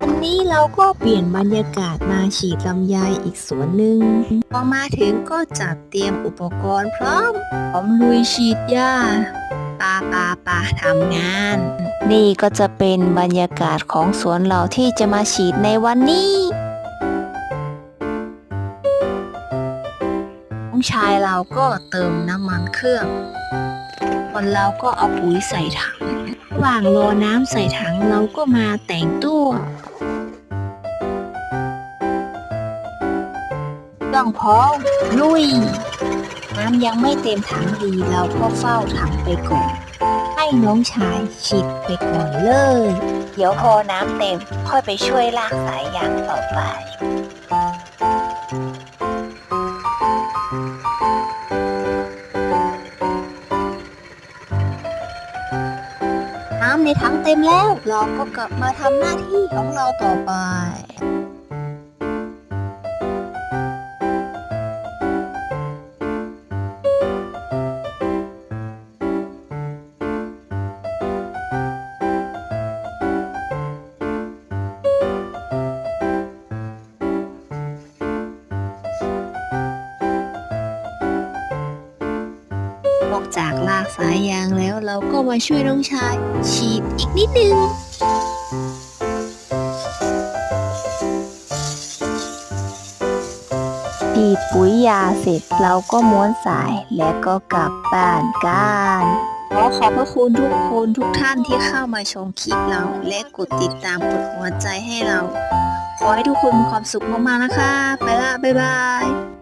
วันนี้เราก็เปลี่ยนบรรยากาศมาฉีดลำไยอีกสวนหนึ่งพอมาถึงก็จัดเตรียมอุปกรณ์พร้อมพร้อมลุยฉีดหญ้าปาปาปาทำงาน นี่ก็จะเป็นบรรยากาศของสวนเราที่จะมาฉีดในวันนี้น้องชายเราก็เติมน้ำมันเครื่องคนเราก็เอาปุ๋ยใส่ถัง ระหว่างรอน้ำใส่ถังเราก็มาแต่งตัวต้องพร้อมลุย น้ำยังไม่เต็มถังดีเราก็เฝ้าถังไปก่อน ให้น้องชายฉีดไปก่อนเลย เดี๋ยวพอน้ำเต็มค่อยไปช่วยลากสายยางต่อไปำในถังเต็มแล้ว เราก็กลับมาทำหน้าที่ของเราต่อไป นอกจากลากสายยางแล้วเราก็มาช่วยน้องชาย ฉีดอีกนิดนึงฉีดปุ๋ยยาเสร็จเราก็ม้วนสายและก็กลับบ้านกันขอขอบพระคุณทุกคนทุกท่านที่เข้ามาชมคลิปเรา และกดติดตามกดหัวใจให้เรา ขอให้ทุกคนมีความสุขมากๆนะคะ ไปละ บ๊ายบาย